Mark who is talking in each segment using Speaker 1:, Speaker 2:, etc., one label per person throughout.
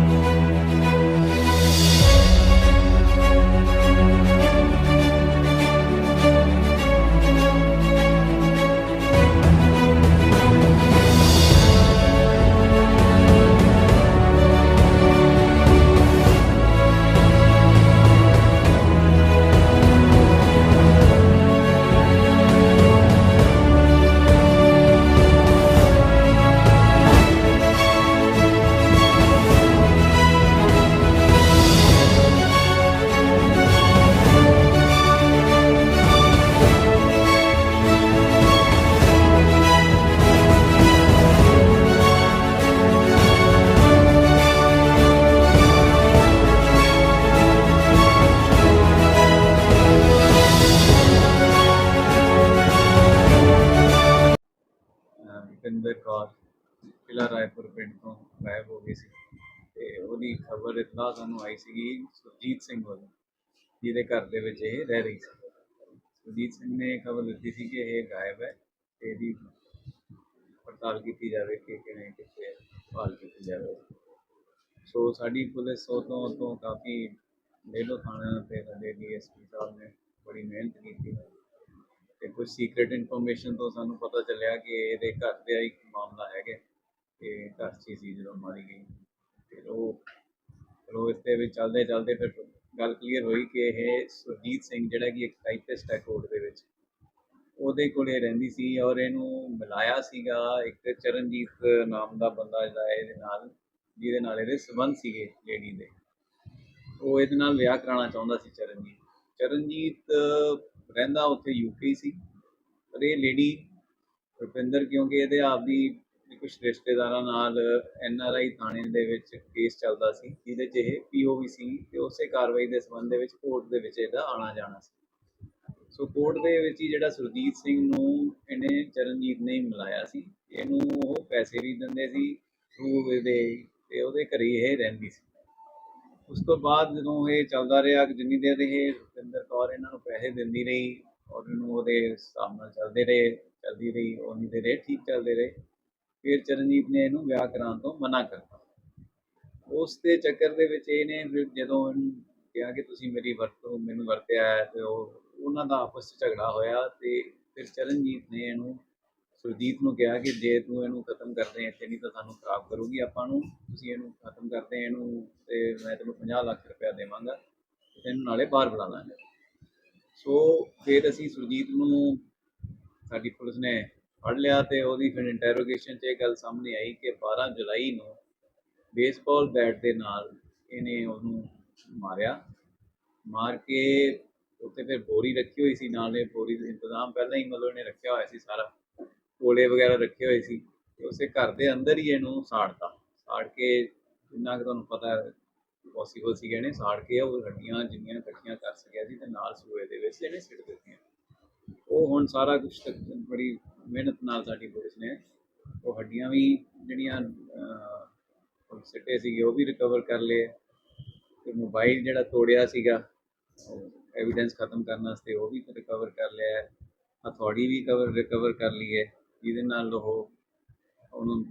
Speaker 1: Bye. ਕਿਲਾ ਰਾਏਪੁਰ ਪਿੰਡ ਤੋਂ ਗਾਇਬ ਹੋ ਗਈ ਸੀ ਤੇ ਉਹਦੀ ਖਬਰ ਇਤਲਾ ਸਾਨੂੰ ਆਈ ਸੀਗੀ ਸੁਰਜੀਤ ਸਿੰਘ ਵੱਲੋਂ, ਜਿਹਦੇ ਘਰ ਦੇ ਵਿੱਚ ਇਹ ਰਹਿ ਰਹੀ ਸੀ। ਸੁਰਜੀਤ ਸਿੰਘ ਨੇ ਖਬਰ ਦਿੱਤੀ ਸੀ ਕਿ ਇਹ ਗਾਇਬ ਹੈ ਤੇ ਇਹਦੀ ਪੜਤਾਲ ਕੀਤੀ ਜਾਵੇ ਕਿ ਕਿਵੇਂ ਕਿੱਥੇ ਭਾਲ ਕੀਤੀ ਜਾਵੇ। ਸੋ ਸਾਡੀ ਪੁਲਿਸ ਉਹ ਤੋਂ ਤੋਂ ਕਾਫੀ ਡੇਲੋ ਥਾਣਾ ਤੇ ਸਾਡੇ ਡੀਐਸਪੀ ਸਾਹਿਬ ਨੇ ਬੜੀ ਮਿਹਨਤ ਕੀਤੀ। ਤੇ ਕੁਝ ਸੀਕ੍ਰੀਟ ਇਨਫੋਰਮੇਸ਼ਨ ਤੋਂ ਸਾਨੂੰ ਪਤਾ ਚੱਲਿਆ ਕਿ ਇਹਦੇ ਘਰ ਦੇ ਇੱਕ ਕਿ ਘਰ ਸੀ ਜਦੋਂ ਮਾਰੀ ਗਈ, ਫਿਰ ਉਹ ਚਲੋ ਇਸ ਦੇ ਵਿੱਚ ਚੱਲਦੇ ਚੱਲਦੇ ਫਿਰ ਗੱਲ ਕਲੀਅਰ ਹੋਈ ਕਿ ਇਹ ਸੁਰਜੀਤ ਸਿੰਘ ਜਿਹੜਾ ਕਿ ਇੱਕ ਟਾਈਪਿਸਟ ਹੈ ਕੋਰਟ ਦੇ ਵਿੱਚ, ਉਹਦੇ ਕੋਲੇ ਰਹਿੰਦੀ ਸੀ ਔਰ ਇਹਨੂੰ ਮਿਲਾਇਆ ਸੀਗਾ ਇੱਕ ਚਰਨਜੀਤ ਨਾਮ ਦਾ ਬੰਦਾ ਜਿਹੜਾ ਇਹਦੇ ਨਾਲ, ਜਿਹਦੇ ਨਾਲ ਇਹਦੇ ਸੰਬੰਧ ਸੀਗੇ ਲੇਡੀ ਦੇ। ਉਹ ਇਹਦੇ ਨਾਲ ਵਿਆਹ ਕਰਾਉਣਾ ਚਾਹੁੰਦਾ ਸੀ ਚਰਨਜੀਤ। ਚਰਨਜੀਤ ਰਹਿੰਦਾ ਉੱਥੇ ਯੂਕੇ ਸੀ, ਪਰ ਇਹ ਲੇਡੀ ਰੁਪਿੰਦਰ ਕਿਉਂਕਿ ਇਹਦੇ ਆਪਦੀ ਕੁਝ ਰਿਸ਼ਤੇਦਾਰਾਂ ਨਾਲ ਐਨ ਆਰ ਆਈ ਥਾਣੇ ਦੇ ਵਿੱਚ ਕੇਸ ਚੱਲਦਾ ਸੀ, ਜਿਹਦੇ 'ਚ ਇਹ ਪੀਓਵੀ ਸੀ ਤੇ ਉਸੇ ਕਾਰਵਾਈ ਦੇ ਸੰਬੰਧ ਦੇ ਵਿੱਚ ਕੋਰਟ ਦੇ ਵਿੱਚ ਇਹਦਾ ਆਣਾ ਜਾਣਾ ਸੀ। ਸੋ ਕੋਰਟ ਦੇ ਵਿੱਚ ਹੀ ਜਿਹੜਾ ਸੁਰਜੀਤ ਸਿੰਘ ਨੂੰ ਇਹਨੇ ਚਰਨਜੀਤ ਨੇ ਹੀ ਮਿਲਾਇਆ ਸੀ। ਇਹਨੂੰ ਉਹ ਪੈਸੇ ਵੀ ਦਿੰਦੇ ਸੀ ਥਰੂ ਇਹਦੇ ਤੇ ਉਹਦੇ ਘਰੇ ਹੀ ਇਹ ਰਹਿੰਦੀ ਸੀ। ਉਸ ਤੋਂ ਬਾਅਦ ਜਦੋਂ ਇਹ ਚੱਲਦਾ ਰਿਹਾ ਕਿ ਜਿੰਨੀ ਦੇਰ ਇਹ ਰੁਪਿੰਦਰ ਕੌਰ ਇਹਨਾਂ ਨੂੰ ਪੈਸੇ ਦਿੰਦੀ ਰਹੀ, ਔਰ ਇਹਨੂੰ ਉਹਦੇ ਹਿਸਾਬ ਨਾਲ ਚੱਲਦੇ ਰਹੇ, ਚੱਲਦੀ ਰਹੀ ਉਨੀ ਦੇਰ ਠੀਕ ਚੱਲਦੇ ਰਹੇ। ਫਿਰ ਚਰਨਜੀਤ ਨੇ ਇਹਨੂੰ ਵਿਆਹ ਕਰਾਉਣ ਤੋਂ ਮਨਾ ਕਰਤਾ ਉਸ ਦੇ ਚੱਕਰ ਦੇ ਵਿੱਚ ਇਹਨੇ ਫਿਰ ਜਦੋਂ ਇਹਨੂੰ ਕਿਹਾ ਕਿ ਤੁਸੀਂ ਮੇਰੀ ਵਰਤੋਂ, ਮੈਨੂੰ ਵਰਤਿਆ ਹੈ ਤੇ ਉਹ, ਉਹਨਾਂ ਦਾ ਆਪਸ 'ਚ ਝਗੜਾ ਹੋਇਆ ਤੇ ਫਿਰ ਚਰਨਜੀਤ ਨੇ ਇਹਨੂੰ, ਸੁਰਜੀਤ ਨੂੰ ਕਿਹਾ ਕਿ ਜੇ ਤੂੰ ਇਹਨੂੰ ਖਤਮ ਕਰਦੇ, ਇੱਥੇ ਨਹੀਂ ਤਾਂ ਸਾਨੂੰ ਖਰਾਬ ਕਰੂਗੀ ਆਪਾਂ ਨੂੰ, ਤੁਸੀਂ ਇਹਨੂੰ ਖਤਮ ਕਰਦੇ, ਇਹਨੂੰ ਤੇ ਮੈਂ ਤੈਨੂੰ 50 ਲੱਖ ਰੁਪਇਆ ਦੇਵਾਂਗਾ ਤੇ ਤੈਨੂੰ ਨਾਲੇ ਬਾਹਰ ਬੁਲਾ ਲਾਂਗੇ। ਸੋ ਫਿਰ ਅਸੀਂ ਸੁਰਜੀਤ ਨੂੰ, ਸਾਡੀ ਪੁਲਿਸ ਨੇ ਫੜ ਲਿਆ ਤੇ ਉਹਦੀ ਫਿਰ ਇੰਟਰੋਗੇਸ਼ਨ 'ਚ ਇਹ ਗੱਲ ਸਾਹਮਣੇ ਆਈ ਕਿ 12 ਜੁਲਾਈ ਨੂੰ ਬੇਸਬਾਲ ਬੈਟ ਦੇ ਨਾਲ ਇਹਨੇ ਉਹਨੂੰ ਮਾਰਿਆ। ਮਾਰ ਕੇ ਉੱਤੇ ਫਿਰ ਬੋਰੀ ਰੱਖੀ ਹੋਈ ਸੀ, ਨਾਲੇ ਬੋਰੀ ਦਾ ਇੰਤਜ਼ਾਮ ਪਹਿਲਾਂ ਹੀ ਮਤਲਬ ਇਹਨੇ ਰੱਖਿਆ ਹੋਇਆ ਸੀ ਸਾਰਾ। ਕੋਲੇ ਵਗੈਰਾ ਰੱਖੇ ਹੋਏ ਸੀ। ਤੇ ਉਸੇ ਘਰ ਦੇ ਅੰਦਰ ਹੀ ਇਹਨੂੰ ਸਾੜਤਾ। ਸਾੜ ਕੇ ਜਿੰਨਾ ਕਿ ਤੁਹਾਨੂੰ ਪਤਾ ਪੋਸੀਬਲ ਸੀ ਇਹਨੇ, ਸਾੜ ਕੇ ਉਹ ਹੱਡੀਆਂ ਜਿੰਨੀਆਂ ਇਕੱਠੀਆਂ ਕਰ ਸਕਿਆ ਸੀ ਤੇ ਨਾਲ ਸੂਏ ਦੇ ਵਿੱਚ ਇਹਨੇ ਸਿੱਟ ਦਿੱਤੀਆਂ। ਉਹ ਹੁਣ ਸਾਰਾ ਕੁਝ ਬੜੀ ਮਿਹਨਤ ਨਾਲ ਸਾਡੀ ਪੁਲਿਸ ਨੇ ਉਹ ਹੱਡੀਆਂ ਵੀ ਜਿਹੜੀਆਂ ਸਿੱਟੇ ਸੀਗੇ, ਉਹ ਵੀ ਰਿਕਵਰ ਕਰ ਲਏ। ਤੇ ਮੋਬਾਈਲ ਜਿਹੜਾ ਤੋੜਿਆ ਸੀਗਾ ਐਵੀਡੈਂਸ ਖਤਮ ਕਰਨ ਵਾਸਤੇ ਉਹ ਵੀ ਰਿਕਵਰ ਕਰ ਲਿਆ ਹਥੌੜੀ ਵੀ ਕਵਰ ਰਿਕਵਰ ਕਰ ਲਈ ਹੈ। ਜਿਹਦੇ ਨਾਲ ਉਹ ਉਹਨੂੰ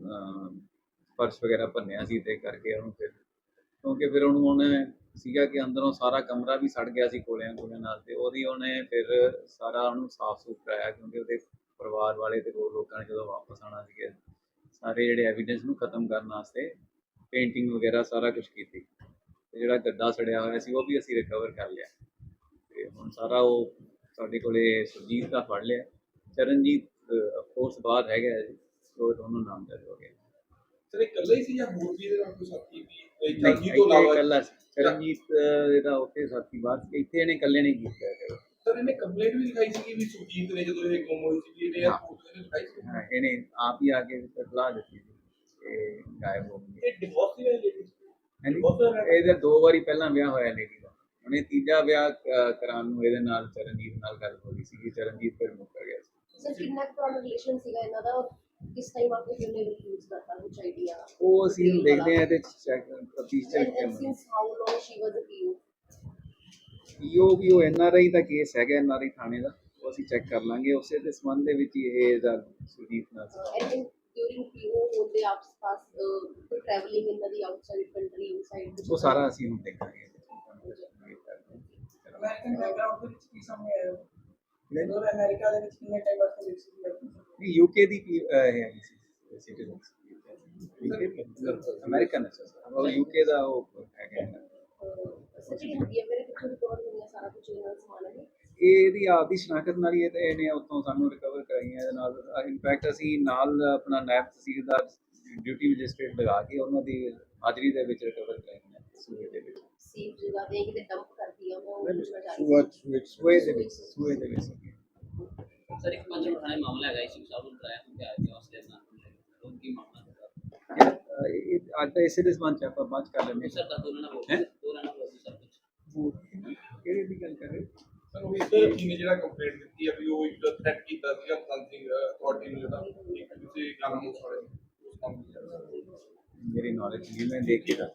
Speaker 1: ਪਰਸ ਵਗੈਰਾ ਭੰਨਿਆ ਸੀ ਤੇ ਕਰਕੇ ਉਹਨੂੰ ਫਿਰ, ਕਿਉਂਕਿ ਫਿਰ ਉਹਨੂੰ ਉਹਨੇ ਸੀਗਾ ਕਿ ਅੰਦਰੋਂ ਸਾਰਾ ਕਮਰਾ ਵੀ ਸੜ ਗਿਆ ਸੀ ਕੋਲਿਆਂ ਕੋਲਿਆਂ ਨਾਲ ਤੇ ਉਹਦੀ ਉਹਨੇ ਫਿਰ ਸਾਰਾ ਉਹਨੂੰ ਸਾਫ਼ ਸੁਥਰਾ ਕਰਾਇਆ ਕਿਉਂਕਿ ਉਹਦੇ ਪਰਿਵਾਰ ਵਾਲੇ ਤੇ ਹੋਰ ਲੋਕਾਂ ਨੇ ਜਦੋਂ ਵਾਪਸ ਆਣਾ ਸੀਗੇ ਸਾਰੇ ਜਿਹੜੇ ਐਵੀਡੈਂਸ ਨੂੰ ਖਤਮ ਕਰਨ ਵਾਸਤੇ ਪੇਂਟਿੰਗ ਵਗੈਰਾ ਸਾਰਾ ਕੁਝ ਕੀਤੀ ਤੇ ਜਿਹੜਾ ਗੱਦਾ ਸੜਿਆ ਹੋਇਆ ਸੀ ਉਹ ਵੀ ਅਸੀਂ ਰਿਕਵਰ ਕਰ ਲਿਆ। ਤੇ ਹੁਣ ਸਾਰਾ ਉਹ ਸਾਡੇ ਕੋਲੇ ਸੁਰਜੀਤ ਦਾ ਫੜ ਲਿਆ। ਚਰਨਜੀਤ ਅਫਕੋਰਸ ਬਾਹਰ ਹੈਗਾ ਹੈ ਜੀ ਉਹ ਦੋਨੋਂ ਨਾਮ ਦਰਜ ਹੋ ਗਏ
Speaker 2: ਸਰ ਇਕੱਲਾ ਹੀ ਸੀ ਜਾਂ ਹੋਰ ਵੀ ਇਹਦੇ ਨਾਲ ਕੋਈ ਸਾਥੀ ਵੀ
Speaker 1: ਇੱਥੇ
Speaker 2: ਤੋਂ ਇਲਾਵਾ
Speaker 1: ਇਕੱਲਾ ਸੀ। ਚਰਨਜੀਤ ਇਹਦਾ ਉੱਥੇ ਸਾਥੀ ਬਾਅਦ ਇੱਥੇ ਇਹਨੇ ਇਕੱਲੇ ਨਹੀਂ ਕੀਤਾ।
Speaker 2: ਸਰ ਇਹਨੇ ਕੰਪਲੇਂਟ ਵੀ ਲਿਖਾਈ ਸੀ ਕਿ ਵੀ ਸੁਜੀਤ ਨੇ ਜਦੋਂ ਇਹ ਗੁੰਮ ਹੋਈ ਸੀ ਇਹਨੇ
Speaker 1: ਹਾਂ।
Speaker 2: 에어ਪੋਰਟ ਤੇ ਲਿਖਾਈ ਸੀ।
Speaker 1: ਹਾਂ, ਇਹਨੇ ਆਪ ਹੀ ਆ ਕੇ ਇਤਲਾਹ ਦਿੱਤੀ ਸੀ ਕਿ ਗਾਇਬ ਹੋ ਗਈ।
Speaker 2: ਇਹ ਡਿਵੋਰਸ ਦੀ ਲੇਡੀ
Speaker 1: ਹਾਂਜੀ। ਇਹਦੇ ਦੋ ਵਾਰੀ ਪਹਿਲਾਂ ਵਿਆਹ ਹੋਇਆ ਲੇਡੀ ਦਾ। ਉਹਨੇ ਤੀਜਾ ਵਿਆਹ ਅਹ, ਕਰਾਉਣ ਨੂੰ ਇਹਦੇ ਨਾਲ ਚਰਨਜੀਤ ਨਾਲ ਗੱਲ ਹੋ ਗਈ ਸੀ ਕਿ ਚਰਨਜੀਤ ਫਿਰ ਮੁੱਕਰ ਗਿਆ ਸੀ।
Speaker 3: ਸਰ ਕਿੰਨਾ ਕੁ ਪੁਰਾਣਾ ਰਿਲੇਸ਼ਨ ਸੀਗਾ ਇਹਨਾਂ ਦਾ? ਔਰ ਕਿਸ ਟਾਈਮ ਆਪਕੇ ਫਿਰ ਨੇ ਯੂਜ਼ ਕਰਤਾ ਕੁਝ ਆਈਡੀਆ
Speaker 1: ਉਹ ਅਸੀਂ ਦੇਖਦੇ ਹਾਂ ਇਹਦੇ ਚ ਚੈੱਕ ਤਫਤੀਸ਼ ਚੱਲ
Speaker 3: and, and since how long she was a PU
Speaker 1: PO ਵੀ ਉਹ ਐਨਆਰਆਈ ਦਾ ਕੇਸ ਹੈਗਾ ਐਨਆਰਆਈ ਥਾਣੇ ਦਾ ਉਹ ਅਸੀਂ ਚੈੱਕ ਕਰ ਲਾਂਗੇ। ਉਸੇ ਦੇ ਸੰਬੰਧ ਦੇ ਵਿੱਚ ਇਹ ਇਹਦਾ ਸੁਜੀਤ ਨਾਲ ਸੀ।
Speaker 3: during PU ਹੁੰਦੇ ਆਪ ਪਾਸ traveling in the outside country inside
Speaker 1: ਉਹ ਸਾਰਾ ਅਸੀਂ ਹੁਣ ਦੇਖਾਂਗੇ।
Speaker 4: ਅਮਰੀਕਨ ਬੈਕਗ੍ਰਾਉਂਡ ਦੇ ਵਿੱਚ ਕੀ ਸਾਹਮਣੇ ਆਇਆ? ਜਦੋਂ ਅਮਰੀਕਾ ਦੇ ਵਿੱਚ ਕਿੰਨੇ ਟਾਈਮ ਵਾਸਤੇ ਲਿਖੀ ਸੀ?
Speaker 1: ਨਹੀਂ ਯੂਕੇ ਦੀ ਹੈ ਸਿਟੀਜ਼ਨ ਅਮਰੀਕਨ ਹੈ ਸਰ। ਉਹ ਯੂਕੇ ਦਾ ਉਹ ਹੈਗਾ। ਹੈ।
Speaker 3: ਸੱਚੀ ਹੁੰਦੀ ਹੈ ਮੇਰੇ ਹੋਈਆਂ ਸਾਰਾ ਕੁਝ ਇਹਨਾਂ ਦਾ ਸਮਾਨ ਹੈ
Speaker 1: ਇਹ ਇਹਦੀ ਆਪਦੀ ਸ਼ਨਾਖਤ ਨਾਲ ਹੀ ਇਹ ਤੇ ਇਹਨੇ ਉੱਥੋਂ ਸਾਨੂੰ ਰਿਕਵਰ ਕਰਾਈਆਂ ਇਹਦੇ ਨਾਲ ਇਨਫੈਕਟ ਅਸੀਂ ਨਾਲ ਆਪਣਾ ਨਾਇਬ ਤਹਿਸੀਲਦਾਰ ਡਿਊਟੀ ਮੈਜਿਸਟ੍ਰੇਟ ਲਗਾ ਕੇ ਉਹਨਾਂ ਦੀ ਹਾਜ਼ਰੀ ਦੇ ਵਿੱਚ ਰਿਕਵਰ ਕਰਾਈਆਂ ਸੂਏ ਦੇ ਵਿੱਚ।
Speaker 3: ਸੇਫ ਜਗ੍ਹਾ ਤੇ ਕਿਤੇ ਡੰਪ ਕਰਦੀ ਆ ਉਹ
Speaker 1: ਸੂਏ ਸੂਏ ਦੇ ਵਿੱਚ ਸੂਏ ਦੇ ਵਿੱਚ।
Speaker 5: ਸਰ ਇੱਕ ਪੰਜ ਥਾਣੇ ਮਾਮਲਾ ਹੈਗਾ ਇਸ ਸਾਹਿਬ ਨੂੰ ਬੁਲਾਇਆ ਕਿ ਆਏ ਤੇ ਉਸ ਦੇ ਨਾਲ ਉਹ ਕੀ ਮਾਮਲਾ
Speaker 1: ਇਹ ਅੱਜ ਤਾਂ ਇਸੇ ਦੇ ਸੰਬੰਧ ਚ ਆਪਾਂ ਬਾਅਦ ਕਰ ਲੈਂਦੇ
Speaker 5: ਸਰ ਦਾ ਦੋਨਾਂ ਨਾਲ
Speaker 1: ਹੈਂ?
Speaker 5: ਬੋਲ ਦੋਨਾਂ ਨਾਲ ਬੋਲ ਸਰ ਕੁਝ
Speaker 1: ਹਾਂ ਕਿਹੜੀ ਦੀ ਗੱਲ ਕਰ ਰਹੇ
Speaker 2: ਸਰ ਉਹ ਇੱਕ ਨੇ ਜਿਹੜਾ ਕੰਪਲੇਂਟ ਦਿੱਤੀ ਹੈ ਵੀ ਉਹ ਇੱਕ ਥ੍ਰੈਟ ਕੀਤਾ ਸੀਗਾ ਸੰਸਿੰਗ ਅਥਾਰਟੀ ਨੂੰ ਜਿਹੜਾ ਇੱਕ ਕਿਸੇ ਕਾਨੂੰਨ ਸਾਲੇ
Speaker 1: ਮੇਰੀ ਨੌਲੇਜ ਨਹੀਂ ਮੈਂ ਦੇਖ ਕੇ ਦੱਸ